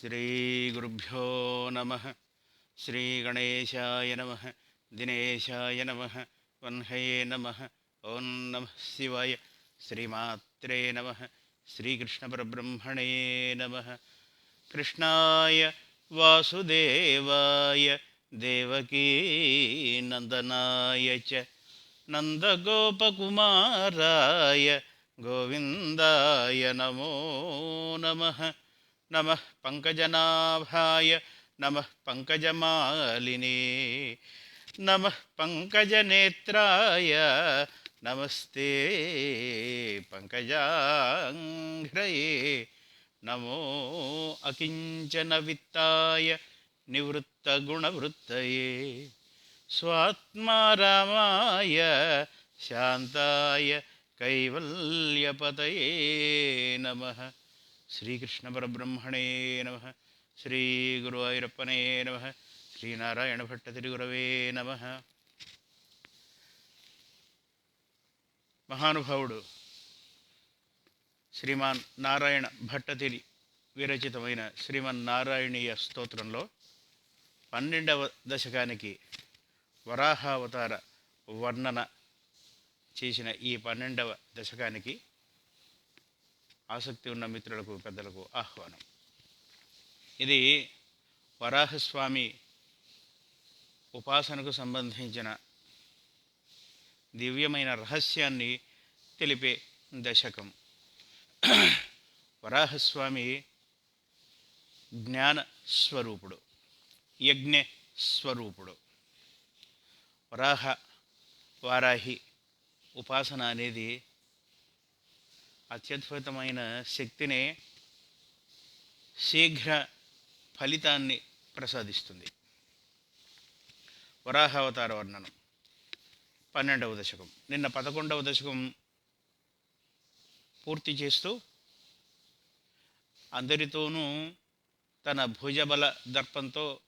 శ్రీగురుభ్యో నమ. శ్రీగణేశాయ నమ. దినేశాయ నమ. వన్హయే నమ. ఓం నమ శివాయ. శ్రీమాత్రే నమ. శ్రీకృష్ణపరబ్రహ్మణే నమ. కృష్ణాయ వాసుదేవాయ. దేవకీనందనాయ చ. నందగోపకుమారాయ. గోవిందాయ నమో నమ. నమః పంకజనాభాయ నమః పంకజమాలినే నమః పంకజనేత్రాయ నమస్తే పంకజాంఘ్రయే నమో అకించన విత్తాయ నివృత్తగుణవృత్తయే స్వాత్మారామాయ శాంతాయ కైవల్యపతయే నమ. శ్రీకృష్ణ పరబ్రహ్మణే నమ శ్రీ గురువాయూరప్పనే నమ శ్రీనారాయణ భట్ట తిరుగురవే నమ మహానుభావుడు శ్రీమాన్ నారాయణ భట్టతిరి విరచితమైన శ్రీమన్ నారాయణీయ స్తోత్రంలో పన్నెండవ దశకానికి వరాహావతార వర్ణన చేసిన ఈ పన్నెండవ దశకానికి ఆసక్తి ఉన్న మిత్రులకు పెద్దలకు ఆహ్వానం. ఇది వరాహస్వామి ఉపాసనకు సంబంధించిన దివ్యమైన రహస్యాన్ని తెలిపే దశకం. వరాహస్వామి జ్ఞాన స్వరూపుడు యజ్ఞ స్వరూపుడు. వరాహ వారాహి ఉపాసన అనేది అత్యద్భుతమైన శక్తినే శీఘ్ర ఫలితాన్ని ప్రసాదిస్తుంది. వరాహావతార వర్ణనం. పన్నెండవ దశకం. నిన్న పదకొండవ దశకం పూర్తి చేస్తూ అందరితోనూ తన భుజబల దర్పంతో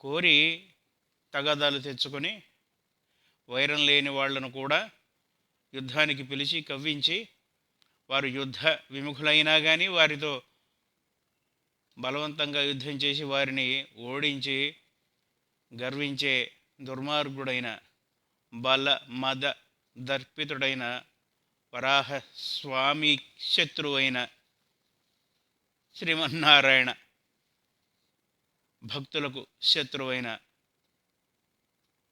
కోరి తగాదాలు తెచ్చుకొని వైరం లేని వాళ్ళను కూడా యుద్ధానికి పిలిచి కవ్వించి వారు యుద్ధ విముఖులైనా కానీ వారితో బలవంతంగా యుద్ధం చేసి వారిని ఓడించి గర్వించే దుర్మార్గుడైన బల మద దర్పితుడైన వరాహ స్వామి శత్రువైన శ్రీమన్నారాయణ భక్తులకు శత్రువైన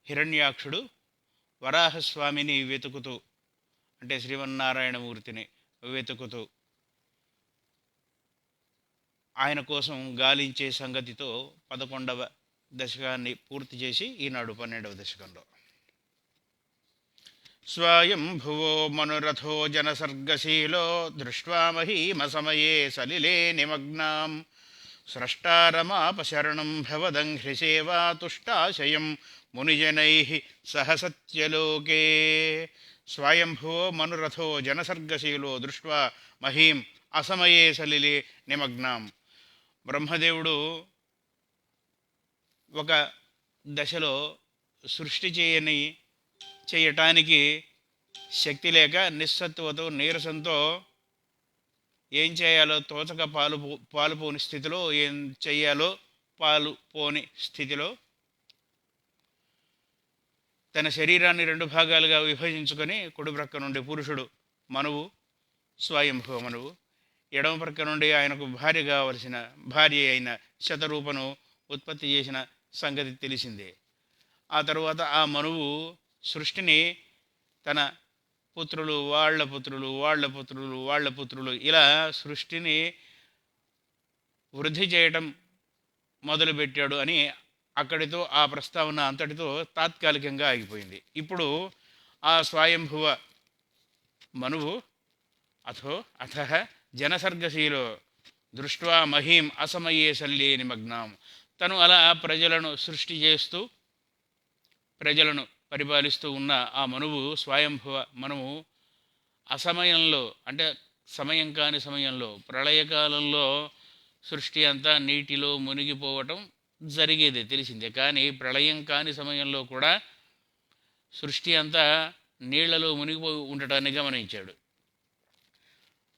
హిరణ్యాక్షుడు వరాహస్వామిని వెతుకుతూ అంటే శ్రీమన్నారాయణమూర్తిని వెతుకుతూ ఆయన కోసం గాలించే సంగతితో పదకొండవ దశకాన్ని పూర్తి చేసి ఈనాడు పన్నెండవ దశకంలో. స్వయంభువో మనురథో జనసర్గశీలో దృష్ట్వా మహీమసమయే సలిలే నిమగ్నాం. స్రష్టారమాపశరణం భవదంఘ్రిసేవా తుష్టాశయం మునిజనై సహ సత్యలోకే స్వయంభువో మనురథో జనసర్గశీలో దృష్ట్వా మహీం అసమయే సలిలి నిమగ్నాం. బ్రహ్మదేవుడు ఒక దశలో సృష్టి చేయని చేయటానికి శక్తి లేక నిస్సత్వతో నీరసంతో ఏం చేయాలో తోచక పాలు పాలుపోని పాలు పోని స్థితిలో ఏం చేయాలో పాలు పోని స్థితిలో తన శరీరాన్ని రెండు భాగాలుగా విభజించుకొని కుడి ప్రక్క నుండి పురుషుడు మనువు స్వయంభవ మనువు. ఎడమ ప్రక్క నుండి ఆయనకు భార్య కావలసిన భార్య అయిన శతరూపను ఉత్పత్తి చేసిన సంగతి తెలిసిందే. ఆ తరువాత ఆ మనువు సృష్టిని తన పుత్రులు వాళ్ళ పుత్రులు వాళ్ళ పుత్రులు వాళ్ళ పుత్రులు ఇలా సృష్టిని వృద్ధి చేయటం మొదలుపెట్టాడు అని అక్కడితో ఆ ప్రస్తావన అంతటితో తాత్కాలికంగా ఆగిపోయింది. ఇప్పుడు ఆ స్వయంభువ మనువు అథో అథ జనసర్గశీలో దృష్ట్వా మహీం అసమయే సల్యే నిమగ్నాం తను అలా ప్రజలను సృష్టి చేస్తూ ప్రజలను పరిపాలిస్తూ ఉన్న ఆ మనువు స్వయంభవ మనము అసమయంలో అంటే సమయం కాని సమయంలో ప్రళయకాలంలో సృష్టి అంతా నీటిలో మునిగిపోవటం జరిగేది తెలిసిందే. కానీ ప్రళయం కాని సమయంలో కూడా సృష్టి అంతా నీళ్ళలో మునిగిపోయి ఉండటాన్ని గమనించాడు.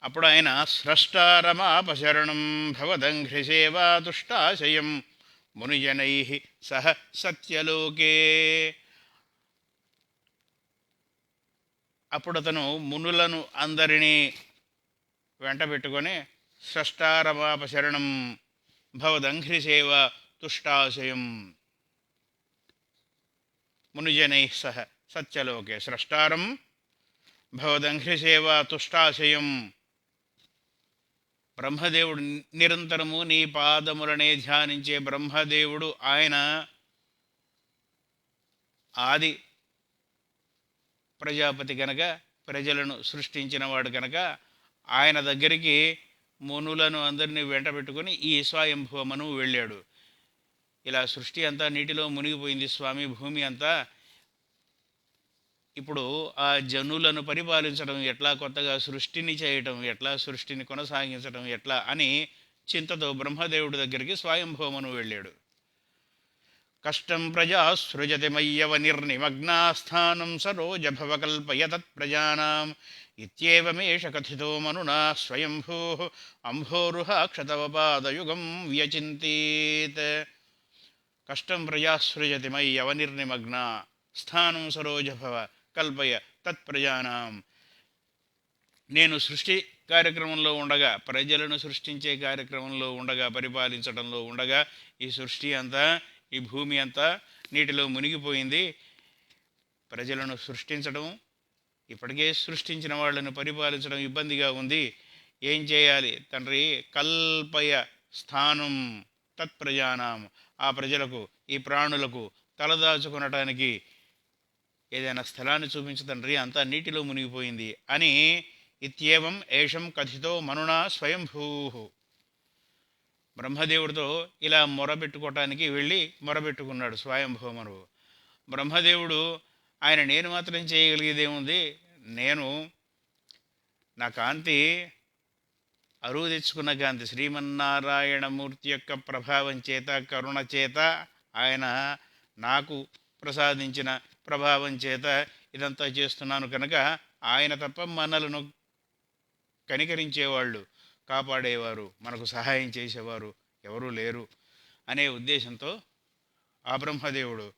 అప్పుడు ఆయన స్రష్టారమాపశరణం భవదంఘ్రిసేవా తుష్టాశయం మునిజనై సహ సత్యలోకే. అప్పుడు అతను మునులను అందరినీ వెంట పెట్టుకొని షష్టారమాపశరణం భవదంఘ్రిసేవ తుష్టాశయం మునిజనై సహ సత్యలోకే స్రష్టారం భవదంఘ్రిసేవ తుష్టాశయం. బ్రహ్మదేవుడు నిరంతరము నీ పాదములనే ధ్యానించే బ్రహ్మదేవుడు ఆయన ఆది ప్రజాపతి కనుక ప్రజలను సృష్టించినవాడు కనుక ఆయన దగ్గరికి మునులను అందరినీ వెంట పెట్టుకుని ఈ స్వయంభవమను వెళ్ళాడు. ఇలా సృష్టి అంతా నీటిలో మునిగిపోయింది స్వామి భూమి అంతా. ఇప్పుడు ఆ జనులను పరిపాలించడం ఎట్లా కొత్తగా సృష్టిని చేయటం ఎట్లా సృష్టిని కొనసాగించడం ఎట్లా అని చింతతో బ్రహ్మదేవుడి దగ్గరికి స్వయంభవమను వెళ్ళాడు. కష్టం ప్రజా సృజతి మయ్యవ నిర్నిమగ్నాస్థానం సరోజభవ కల్పయ ఇత్యేవమేష కథితో మనునా స్వయంభూ అంభోరుహ క్షతవపాదయుగం వ్యచింతీత్. కష్టం ప్రజాసృజతి సృజతి అవనిర్నిమగ్న స్థానం సరోజభవ కల్పయ తత్ప్రజానాం నేను సృష్టి కార్యక్రమంలో ఉండగా ప్రజలను సృష్టించే కార్యక్రమంలో ఉండగా పరిపాలించడంలో ఉండగా ఈ సృష్టి అంతా ఈ భూమి అంతా నీటిలో మునిగిపోయింది. ప్రజలను సృష్టించడం ఇప్పటికే సృష్టించిన వాళ్ళను పరిపాలించడం ఇబ్బందిగా ఉంది. ఏం చేయాలి? తండ్రి కల్పయ స్థానం తత్ప్రజానాం ఆ ప్రజలకు ఈ ప్రాణులకు తలదాచుకునటానికి ఏదైనా స్థలాన్ని చూపించు తండ్రి అంతా నీటిలో మునిగిపోయింది అని ఇత్యేవం ఏషం కథితో మనునా స్వయంభూ. బ్రహ్మదేవుడితో ఇలా మొరబెట్టుకోవటానికి వెళ్ళి మొరబెట్టుకున్నాడు స్వయంభూమనువు బ్రహ్మదేవుడు ఆయన నేను మాత్రం చేయగలిగేదేముంది? నేను నా కాంతి అరువు తెచ్చుకున్న గాంధీ శ్రీమన్నారాయణమూర్తి యొక్క ప్రభావం చేత కరుణ చేత ఆయన నాకు ప్రసాదించిన ప్రభావం చేత ఇదంతా చేస్తున్నాను కనుక ఆయన తప్ప మనలను కనికరించేవాళ్ళు కాపాడేవారు మనకు సహాయం చేసేవారు ఎవరూ లేరు అనే ఉద్దేశంతో ఆ బ్రహ్మదేవుడు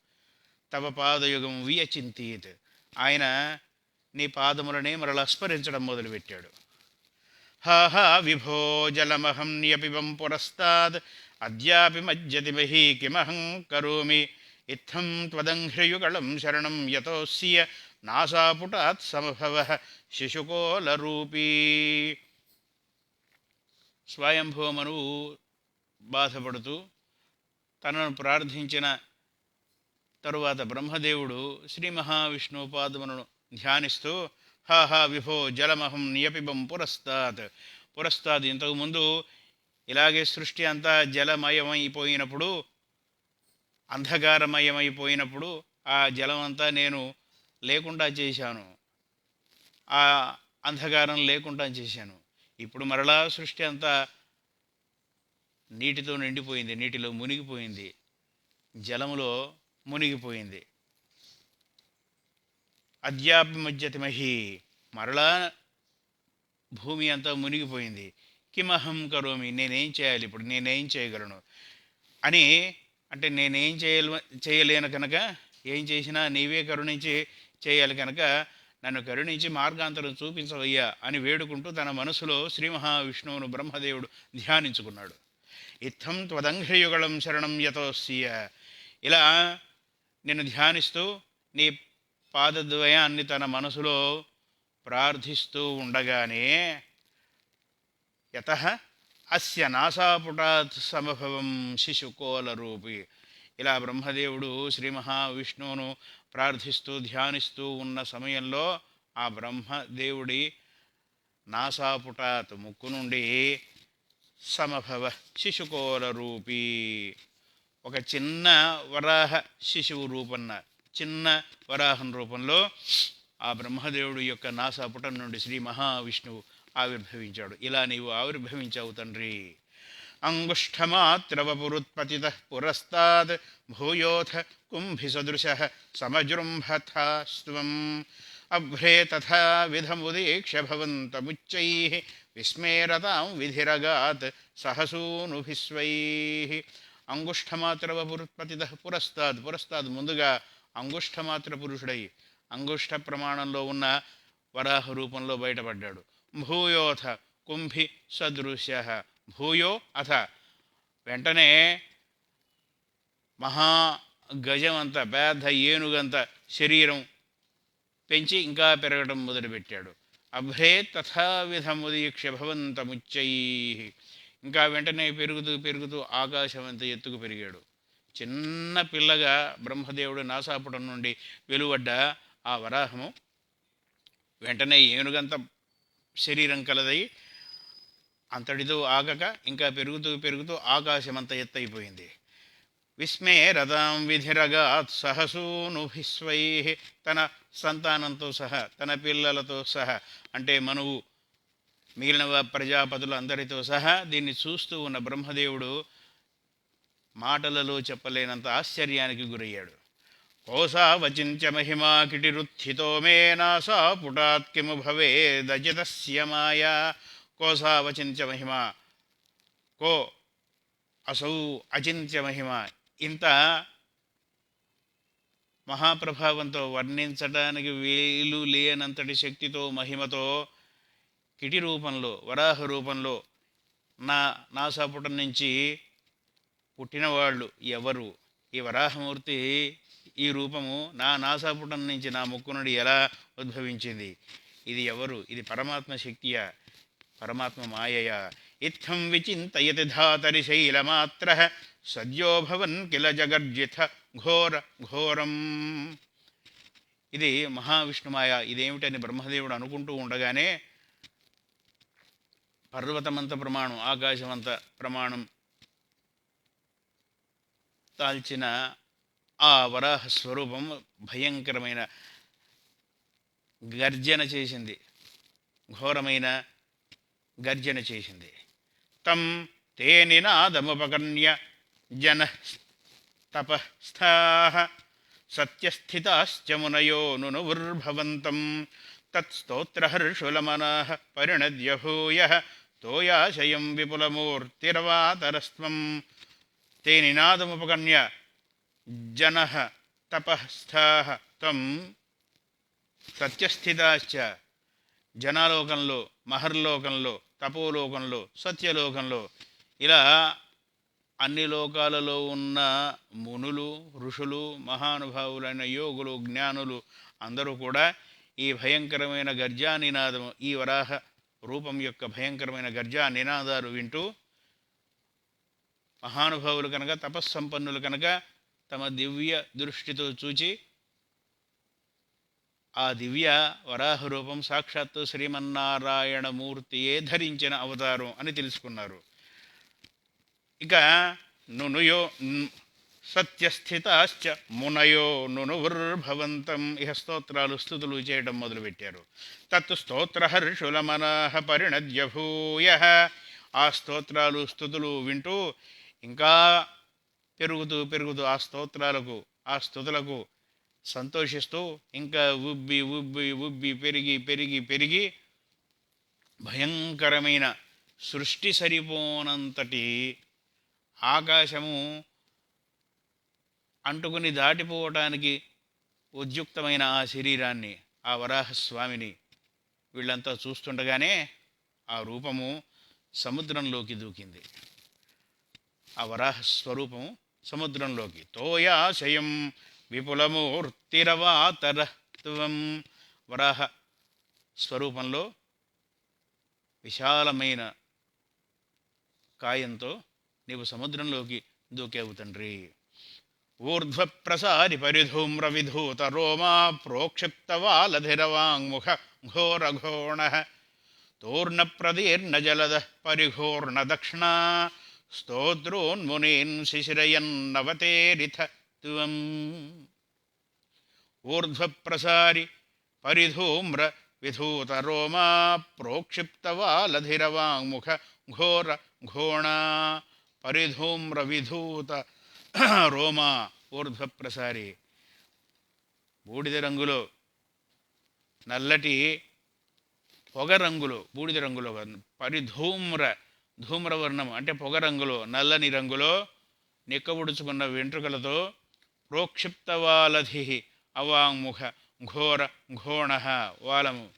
తవ పాదయుగం వియచింతీత్. ఆయన నీ పాదములనే మరలా స్మరించడం మొదలుపెట్టాడు. హా హా విభో జలమహం న్యపిబం పురస్తాద్. అద్యాపి మజ్జతి మహీ కిమహం కరోమి. ఇత్థం త్వదంఘ్రియుగళం శరణం యతోస్య నాసాపుటాత్ సమభవ. శిశుకోలరూపీ. స్వయంభవమనువు బాధపడుతూ తనను ప్రార్థించిన తరువాత బ్రహ్మదేవుడు శ్రీ మహావిష్ణువు పాదములను ధ్యానిస్తూ హా హా విభో జలమహం నియపిబం పురస్తాత్. పురస్తాత్ ఇంతకుముందు ఇలాగే సృష్టి అంతా జలమయమైపోయినప్పుడు అంధకారమయమైపోయినప్పుడు ఆ జలం అంతా నేను లేకుండా చేశాను. ఆ అంధకారం లేకుండా చేశాను. ఇప్పుడు మరలా సృష్టి అంతా నీటితో నిండిపోయింది నీటిలో మునిగిపోయింది జలములో మునిగిపోయింది. అద్యాపి మహి. మరలా భూమి అంతా మునిగిపోయింది. కిమహం కరోమి నేనేం చేయాలి ఇప్పుడు? నేనేం చేయగలను? అని అంటే నేనేం చేయలే చేయలేను కనుక ఏం చేసినా నీవే కరుణించి చేయాలి కనుక నన్ను కరుణించి మార్గాంతరం చూపించవయ్యా అని వేడుకుంటూ తన మనసులో శ్రీ మహావిష్ణువును బ్రహ్మదేవుడు ధ్యానించుకున్నాడు. ఇత్థం త్వదంఘ్రయుగళం శరణం యతోస్య. ఇలా నిన్ను ధ్యానిస్తూ నీ పాదద్వయాన్ని తన మనసులో ప్రార్థిస్తూ ఉండగానే యత అస్య నాసాపుటాత్ సమభవం శిశుకోల రూపి ఇలా బ్రహ్మదేవుడు శ్రీ మహావిష్ణువును ప్రార్థిస్తూ ధ్యానిస్తూ ఉన్న సమయంలో ఆ బ్రహ్మదేవుడి నాసాపుటాత్ ముక్కు నుండి సమభవ శిశుకోల రూపి ఒక చిన్న వరాహ శిశువు రూపన్న చిన్న వరాహం రూపంలో ఆ బ్రహ్మదేవుడు యొక్క నాసాపుటం నుండి శ్రీ మహావిష్ణువు ఆవిర్భవించాడు. ఇలా నీవు ఆవిర్భవించావు తండ్రి. అంగుష్ఠమాత్రవపురుత్పతిత పురస్తాద్ భూయోథ కుంభిసదృశ సమజృంభథాస్వం అభ్రే తథా విధముదీక్ష భవంతముచ్చై విస్మేరతాం విధిరగాత్ సహసూనుభిస్వై. అంగుష్ఠమాత్రవపురుత్పతి పురస్తాద్ పురస్తాద్ ముందుగా అంగుష్ఠమాత్ర పురుషుడై అంగుష్ట ప్రమాణంలో ఉన్న వరాహ రూపంలో బయటపడ్డాడు. భూయోథ కుంభి సదృశ్య. భూయో అథ. వెంటనే మహా గజమంత పెద్ద ఏనుగంత శరీరం పెంచి ఇంకా పెరగడం మొదలుపెట్టాడు. అభ్రే తథావిధముదీక్ష భవంతముచ్చై. ఇంకా వెంటనే పెరుగుతూ పెరుగుతూ ఆకాశం అంత ఎత్తుకు పెరిగాడు. చిన్న పిల్లగా బ్రహ్మదేవుడు నాసాపుటం నుండి వెలువడ్డ ఆ వరాహము. వెంటనే ఏనుగంత శరీరం కలదై అంతటితో ఆగక ఇంకా పెరుగుతూ పెరుగుతూ ఆకాశమంత ఎత్తైపోయింది విస్మే రథం విధిరగాత్ సహసూనుభిస్వై తన సంతానంతో సహా తన పిల్లలతో సహా అంటే మనువు మిగిలిన వా- ప్రజాపతులు అందరితో సహా దీన్ని చూస్తూ ఉన్న బ్రహ్మదేవుడు మాటలలో చెప్పలేనంత ఆశ్చర్యానికి గురయ్యాడు. కోసా వచించ మహిమా కిటిరుత్థితో మే నాసా పుటాత్ కిము భవేదజితస్య మాయా. కోసా వచించ మహిమా. కో అసౌ అచింత్య మహిమ. ఇంత మహాప్రభావంతో వర్ణించడానికి వీలు లేనంతటి శక్తితో మహిమతో కిటి రూపంలో వరాహ రూపంలో నా నాసాపుటం నుంచి పుట్టినవాళ్ళు ఎవరు? ఈ వరాహమూర్తి ఈ రూపము నా నాసాపుటం నుంచి నా ముక్కు నుండి ఎలా ఉద్భవించింది? ఇది ఎవరు? ఇది పరమాత్మ శక్తియా? పరమాత్మ మాయయా? ఇత్థం విచింతయతి ధాతరి శైలమాత్ర సద్యోభవన్ కిల జగర్జిత ఘోర ఘోరం. ఇది మహావిష్ణుమాయ. ఇదేమిటని బ్రహ్మదేవుడు అనుకుంటూ ఉండగానే పర్వతమంత ప్రమాణం ఆకాశమంత ప్రమాణం తాల్చిన ఆ వరాహ స్వరూపం భయంకరమైన గర్జన చేసింది. ఘోరమైన గర్జన చేసింది. తం తే నినాదముపకర్ణ్య జన తపస్థా సత్యస్థితాశ్చ మునయో నునుర్భవంతం తత్స్తోత్రహర్షులమనా పరిణద్యభూయ తోయాశయం విపులమూర్తిరవాతరస్వం తే నినాదముపకర్ణ్య జన తపస్థా తం సత్యస్థితాశ్చ జనాలోకంలో మహర్లోకంలో తపోలోకంలో సత్యలోకంలో ఇలా అన్ని లోకాలలో ఉన్న మునులు ఋషులు మహానుభావులైన యోగులు జ్ఞానులు అందరూ కూడా ఈ భయంకరమైన గర్జా నినాదం ఈ వరాహ రూపం యొక్క భయంకరమైన గర్జా నినాదాలు వింటూ మహానుభావులు కనుక తపస్సంపన్నులు కనుక తమ దివ్య దృష్టితో చూచి ఆ దివ్య వరాహ రూపం సాక్షాత్తు శ్రీమన్నారాయణమూర్తియే ధరించిన అవతారం అని తెలుసుకున్నారు. ఇక నునుయో సత్యస్థితాశ్చ మునయో నునుర్భవంతం ఇహ స్తోత్రాలు స్థుతులు చేయడం మొదలుపెట్టారు. తత్ స్తోత్రహర్షులమనః పరిణద్యభూయ. ఆ స్తోత్రాలు స్థుతులు వింటూ ఇంకా పెరుగుతూ పెరుగుతూ ఆ స్తోత్రాలకు ఆ స్థుతులకు సంతోషిస్తూ ఇంకా ఉబ్బి ఉబ్బి ఉబ్బి పెరిగి పెరిగి పెరిగి భయంకరమైన సృష్టి సరిపోనంతటి ఆకాశము అంటుకుని దాటిపోవటానికి ఉద్యుక్తమైన ఆ శరీరాన్ని ఆ వరాహస్వామిని వీళ్ళంతా చూస్తుండగానే ఆ రూపము సముద్రంలోకి దూకింది. ఆ వరాహ స్వరూపము సముద్రంలోకి తోయాశయం విపులమూర్తిరవాతరత్వం. వరాహ స్వరూపంలో విశాలమైన కాయంతో నీవు సముద్రంలోకి దూకేవు తండ్రి. ఊర్ధ్వప్రసారి పరిధూమ్ర విధూత రోమా ప్రోక్షిప్తవాలధిరవాంగ్ముఖ ఘోరఘోణ తూర్ణ ప్రదీర్ణ జలద పరిఘూర్ణ దక్షిణా స్తోత్రోన్మునీన్ శిశిరయన్నవతేరిథ త్వం. ఊర్ధ్వప్రసారి పరిధూమ్ర విధూత రోమా ప్రోక్షిప్తవాలధిరవాంగ్ముఖ ఘోర ఘోణ. పరిధూమ్ర విధూత రోమా ఊర్ధ్వప్రసారి. బూడిద రంగులో నల్లటి పొగ రంగులో బూడిద రంగులో పరిధూమ్ర ధూమ్రవర్ణం అంటే పొగ రంగులో నల్లని రంగులో నిక్కబుడుచుకున్న వెంట్రుకలతో ప్రోక్షిప్తవాలధి అవాంగ్ముఖ ఘోర ఘోణ వాలము.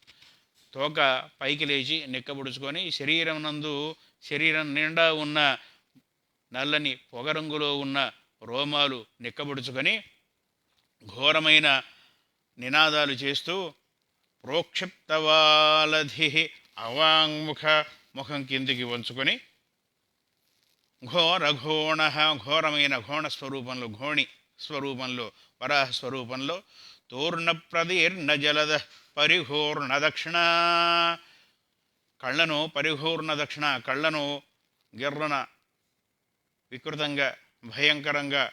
తోక పైకి లేచి నిక్కబుడుచుకొని శరీరం నందు శరీరం నిండా ఉన్న నల్లని పొగరంగులో ఉన్న రోమాలు నిక్కబుడుచుకొని ఘోరమైన నినాదాలు చేస్తూ ప్రోక్షిప్తవాలధి అవాంగ్ముఖ ముఖం కిందికి వంచుకొని ఘోర ఘోణ ఘోరమైన ఘోణ స్వరూపంలో ఘోణి స్వరూపంలో వరాహ స్వరూపంలో తూర్ణ ప్రదీర్ణ జలద పరిఘూర్ణ దక్షిణ. కళ్ళను పరిఘూర్ణ దక్షిణ కళ్ళను గిర్రన వికృతంగా భయంకరంగా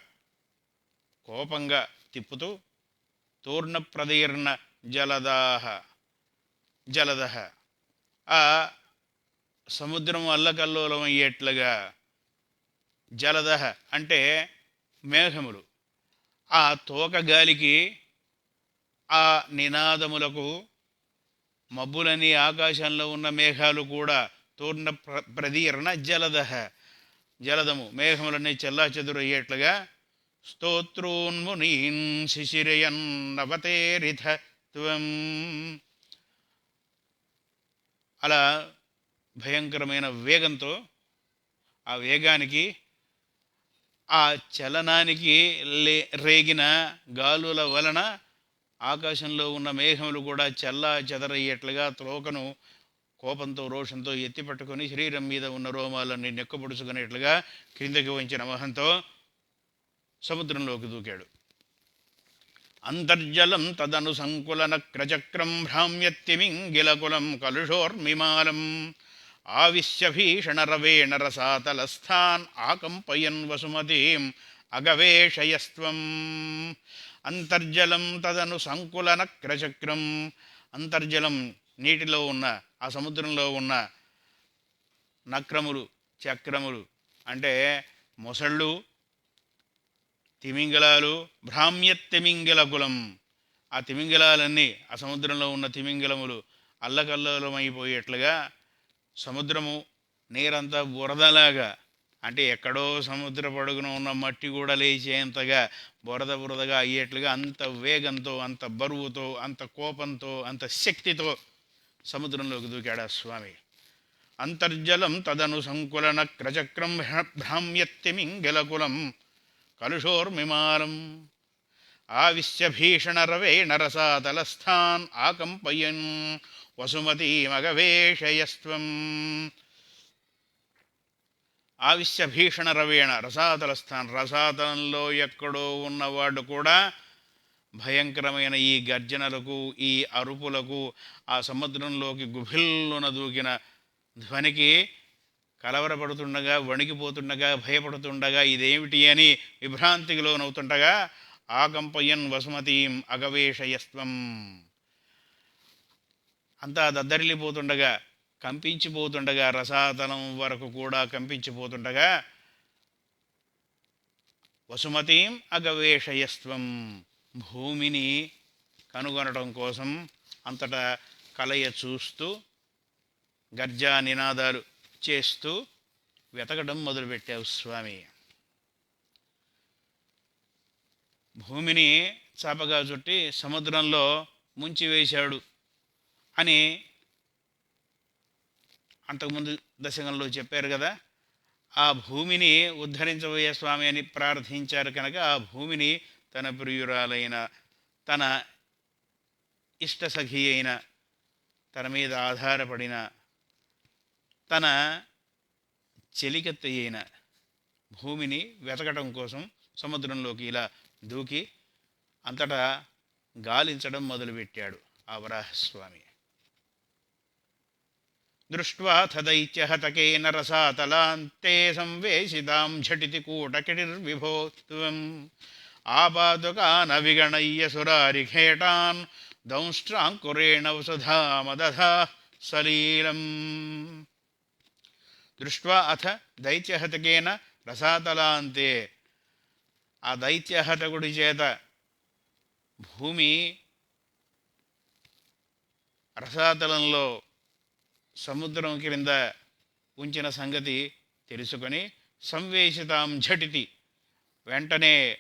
కోపంగా తిప్పుతూ తూర్ణ ప్రదీర్ణ జలదాహ జలదహ. ఆ సముద్రం అల్లకల్లోలం అయ్యేట్లుగా జలదహ అంటే మేఘములు. ఆ తోక గాలికి ఆ నినాదములకు మబ్బులని ఆకాశంలో ఉన్న మేఘాలు కూడా తూర్ణ ప్ర ప్రదీర్ణ జలదహ. జలదము మేఘములన్నీ చెల్లా చెదురయ్యేట్లుగా స్తోత్రోన్మునీన్ శిశిరయన్ త్వం. అలా భయంకరమైన వేగంతో ఆ వేగానికి ఆ చలనానికి లే రేగిన గాలుల వలన ఆకాశంలో ఉన్న మేఘములు కూడా చల్లా చెదరయ్యేట్లుగా త్రోకను కోపంతో రోషంతో ఎత్తిపట్టుకొని శరీరం మీద ఉన్న రోమాలన్నీ నెక్కపొడుచుకునేట్లుగా క్రిందకి వంచిన మొహంతో సముద్రంలోకి దూకాడు. అంతర్జలం తదను సంకులన క్రచక్రం భ్రామ్యత్తిమింగిలకులం కలుషోర్మిమాలం. ఆవిశ్య రసాతలస్థాన్ ఆకంపయన్ వసుమతీం అగవేషయస్వం అంతర్జలం తదను సంకులన క్రచక్రం అంతర్జలం నీటిలో ఉన్న ఆ సముద్రంలో ఉన్న నక్రములు చక్రములు అంటే మొసళ్ళు తిమింగలాలు భ్రామ్య తిమింగల కులం ఆ తిమింగలాలన్నీ ఆ సముద్రంలో ఉన్న తిమింగలములు అల్లకల్లోలమైపోయేట్లుగా సముద్రము నీరంతా బురదలాగా అంటే ఎక్కడో సముద్ర పడుగున ఉన్న మట్టి కూడా లేచేంతగా బురద బురదగా అయ్యేట్లుగా అంత వేగంతో అంత బరువుతో అంత కోపంతో అంత శక్తితో సముద్రంలోకి దూకాడు ఆ స్వామి. అంతర్జలం తదను సంకులన క్రచక్రం భ్రామ్యత్తిమింగలకులం కలుషోర్మిమాలం. ఆవిశ్య భీషణరవే నరసాతలస్థాన్ ఆకంపయన్ వసుమతీమగవేషయస్వం ఆవిశ్య భీషణ రవేణ రసాతలస్థాన్. రసాతలంలో ఎక్కడో ఉన్నవాడు కూడా భయంకరమైన ఈ గర్జనలకు ఈ అరుపులకు ఆ సముద్రంలోకి గుభిల్లున దూకిన ధ్వనికి కలవరపడుతుండగా వణికిపోతుండగా భయపడుతుండగా ఇదేమిటి అని విభ్రాంతికి లోనవుతుండగా ఆకంపయన్ వసుమతీం అగవేషయస్వం అంతా దద్దరిల్లిపోతుండగా కంపించిపోతుండగా రసాతలం వరకు కూడా కంపించిపోతుండగా వసుమతీం అగవేషయస్వం భూమిని కనుగొనడం కోసం అంతటా కలయ చూస్తూ గర్జా నినాదాలు చేస్తూ వెతకడం మొదలుపెట్టావు స్వామి. భూమిని చాపగా చుట్టి సముద్రంలో ముంచివేశాడు అని అంతకుముందు దశకంలో చెప్పారు కదా ఆ భూమిని ఉద్ధరించబోయే స్వామి అని ప్రార్థించారు కనుక ఆ భూమిని తన ప్రియురాలైన తన ఇష్టసఖి అయిన తన మీద ఆధారపడిన తన చెలికత్తె అయిన భూమిని వెతకటం కోసం సముద్రంలోకి ఇలా దూకి అంతటా గాలించడం మొదలుపెట్టాడు ఆ వరాహస్వామి. దృష్ట్వా తదైత్యహతకేన రసాతలాంతే సంవేశితాం ఝటితి కూటకిటిర్విభో త్వం ఆపాదుకాన విగణయ్య సురారిఖేటాన్ దంష్ట్రాంకురేణ వసుధామదధా సలీలం. దృష్ట్వా అథ దైత్యహతకేన రసాతలాంతే ఆ దైత్యహతకుడి చేత భూమి రసాతలంలో సముద్రం క్రింద ఉంచిన సంగతి తెలుసుకొని సంవేశితాం ఝటితి. వెంటనే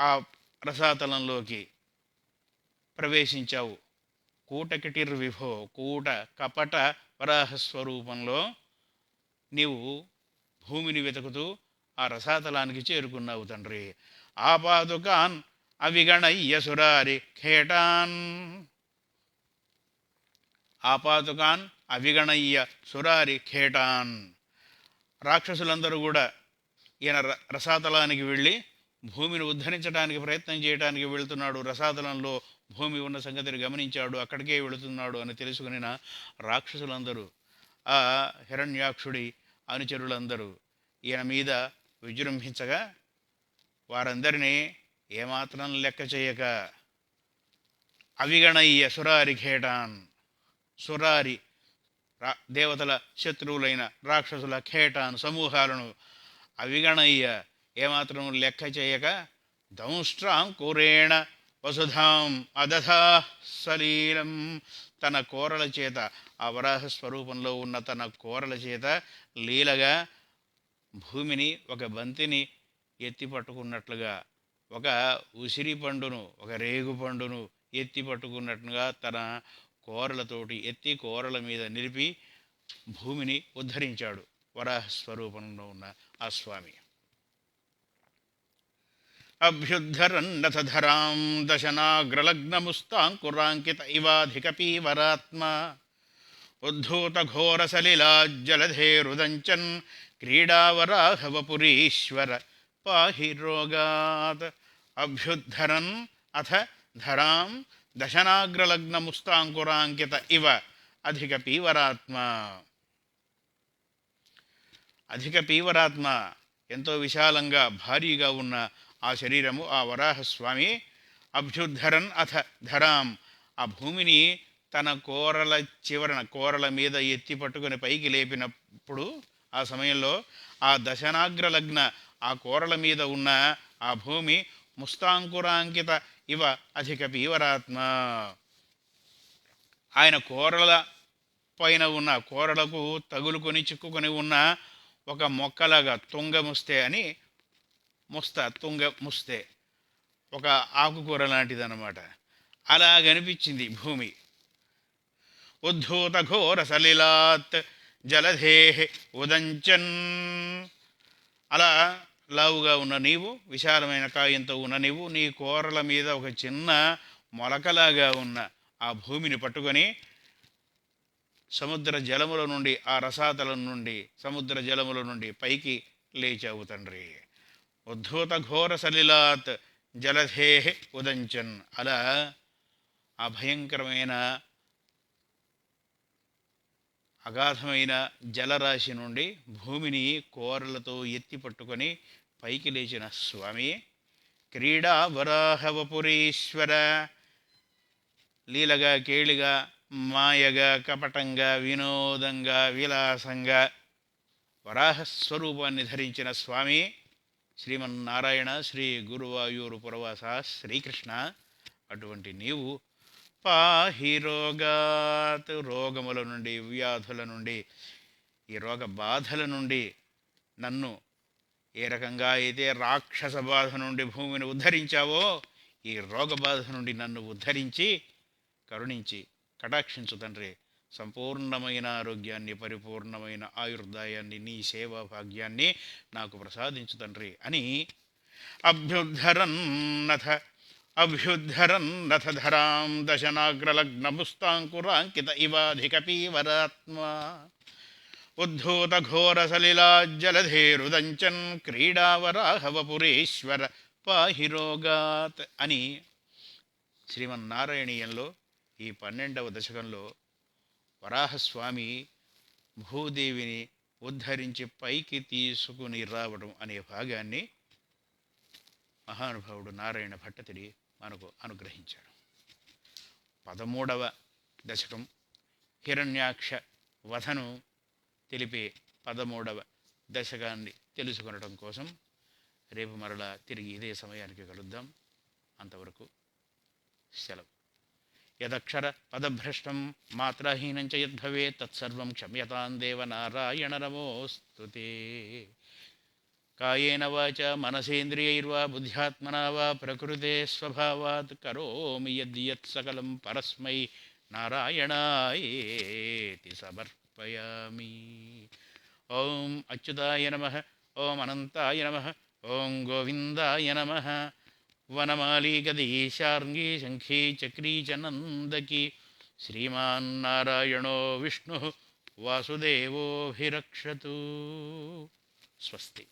ఆ రసాతలంలోకి ప్రవేశించావు. కూటకిటిర్ విభో కూట కపట వరాహస్వరూపంలో నీవు భూమిని వెతుకుతూ ఆ రసాతలానికి చేరుకున్నావు తండ్రి. ఆపాదుకాన్ అవిగణయ్యసురారి ఖేటాన్. ఆపాదుకాన్ అవిగణయ్య సురారి ఖేటాన్. రాక్షసులందరూ కూడా ఈయన ర- రసాతలానికి వెళ్ళి భూమిని ఉద్ధరించడానికి ప్రయత్నం చేయడానికి వెళ్తున్నాడు. రసాతలంలో భూమి ఉన్న సంగతిని గమనించాడు. అక్కడికే వెళుతున్నాడు అని తెలుసుకునిన రాక్షసులందరూ ఆ హిరణ్యాక్షుడి అనుచరులందరూ ఈయన మీద విజృంభించగా వారందరినీ ఏమాత్రం లెక్క చేయక అవిగణయ్య సురారి ఖేటాన్ సురారి దేవతల శత్రువులైన రాక్షసుల ఖేటాను సమూహాలను అవిగణయ్య. ఏమాత్రం లెక్క చేయక దంష్ట్రాంకురేణ వసుధాం అదధా సలీలం తన కోరల చేత ఆ వరాహ స్వరూపంలో ఉన్న తన కోరల చేత లీలగా భూమిని ఒక బంతిని ఎత్తి పట్టుకున్నట్లుగా ఒక ఉసిరి పండును ఒక రేగు పండును ఎత్తి పట్టుకున్నట్లుగా తన కోరలతోటి ఎత్తి కోరల మీద నిలిపి భూమిని ఉద్ధరించాడు వరాహస్వరూపంలో ఉన్న ఆ స్వామి. అభ్యుద్ధరన్నథరాం దశనాగ్రలగ్నముస్తాంకురాంకిత ఇవాధిక పీవరాత్మ ఉద్ధూతఘోరసలిలాజ్జలధేరుదంచన్ క్రీడావరాహవపురీశ్వర పాహి రోగాత్ అభ్యుద్ధరన్ అథ ధరాం దశనాగ్రలగ్నముస్తాంకురాంకిత ఇవ అధిక పీవరాత్మ అధిక పీవరాత్మ ఎంతో విశాలంగా భారీగా ఉన్న ఆ శరీరము ఆ వరాహస్వామి అభ్యుద్ధరన్ అథ ధరాం ఆ భూమిని తన కోరల చివరన కోరల మీద ఎత్తి పట్టుకుని పైకి లేపినప్పుడు ఆ సమయంలో ఆ దశనాగ్రలగ్న ఆ కోరల మీద ఉన్న ఆ భూమి ముస్తాంకురాంకిత ఇవ అధిక పీవరాత్మ ఆయన కోరల పైన ఉన్న కోరలకు తగులుకొని చిక్కుకొని ఉన్న ఒక మొక్కలాగా తుంగ ముస్తే అని ముస్త తుంగ ముస్తే. ఒక ఆకుకూర లాంటిదన్నమాట. అలా కనిపించింది భూమి. ఉద్ధూత ఘోర సలిలాత్ జలధే ఉదంచన్. అలా లావుగా ఉన్న నీవు విశాలమైన కాయంతో ఉన్న నీవు నీ కూరల మీద ఒక చిన్న మొలకలాగా ఉన్న ఆ భూమిని పట్టుకొని సముద్ర జలముల నుండి ఆ రసాతల నుండి సముద్ర జలముల నుండి పైకి లేచావు తండ్రి. ఉద్ధూత ఘోర సలిలాత్ జలధే ఉదంచన్ అలా ఆ భయంకరమైన అగాధమైన జలరాశి నుండి భూమిని కోరలతో ఎత్తి పట్టుకొని పైకి లేచిన స్వామి క్రీడా వరాహవపురీశ్వర లీలగా కేళిగా మాయగా కపటంగా వినోదంగా విలాసంగా వరాహస్వరూపాన్ని ధరించిన స్వామి శ్రీమన్నారాయణ శ్రీ గురువాయూరు పురవాస శ్రీకృష్ణ అటువంటి నీవు పాహి రోగాత్ రోగముల నుండి వ్యాధుల నుండి ఈ రోగ బాధల నుండి నన్ను ఏ రకంగా అయితే రాక్షస బాధ నుండి భూమిని ఉద్ధరించావో ఈ రోగ బాధ నుండి నన్ను ఉద్ధరించి కరుణించి కటాక్షించు తండ్రి. సంపూర్ణమైన ఆరోగ్యాన్ని పరిపూర్ణమైన ఆయుర్దాయాన్ని నీ సేవా భాగ్యాన్ని నాకు ప్రసాదించు తండ్రి అని అభ్యుద్ధరన్నథ అభ్యుద్ధరన్నథ ధరాం దశనాగ్రలగ్నముస్తాంకురాంకిత ఇవాధిక పీవరాత్మ. ఉద్ధూతఘోరసలిలాజ్జలధేరుదంచన్ క్రీడావరాహవపురేశ్వర పాహిరోగాత్ అని శ్రీమన్నారాయణీయంలో ఈ పన్నెండవ దశకంలో వరాహస్వామి భూదేవిని ఉద్ధరించి పైకి తీసుకుని రావడం అనే భాగాన్ని మహానుభావుడు నారాయణ భట్టతిరి మనకు అనుగ్రహించాడు. పదమూడవ దశకం హిరణ్యాక్ష వధను తెలిపే పదమూడవ దశకాన్ని తెలుసుకునడం కోసం రేపు మరలా తిరిగి ఇదే సమయానికి కలుద్దాం. అంతవరకు సెలవు. యదక్షర పదభ్రష్టం మాత్రహీనం చ తత్సర్వం క్షమ్యతాం దేవ నారాయణ నమోస్తుతే కాయేన వాచ మనసేంద్రియైర్వా బుద్ధ్యాత్మనా వా ప్రకృతే స్వభావాత్ కరోమి యద్యత్ సకలం పరస్మై నారాయణాయేతి సమర్ప సమర్పయామి. ఓం అచ్యుతాయ నమ ఓం అనంతాయ నమ ఓం గోవిందాయ నమ. వనమాలి గదీశార్ంగీ శంఖీ చక్రీ చ నందకి. శ్రీమాన్నారాయణో విష్ణు వాసుదేవోభిరక్షతు. స్వస్తి.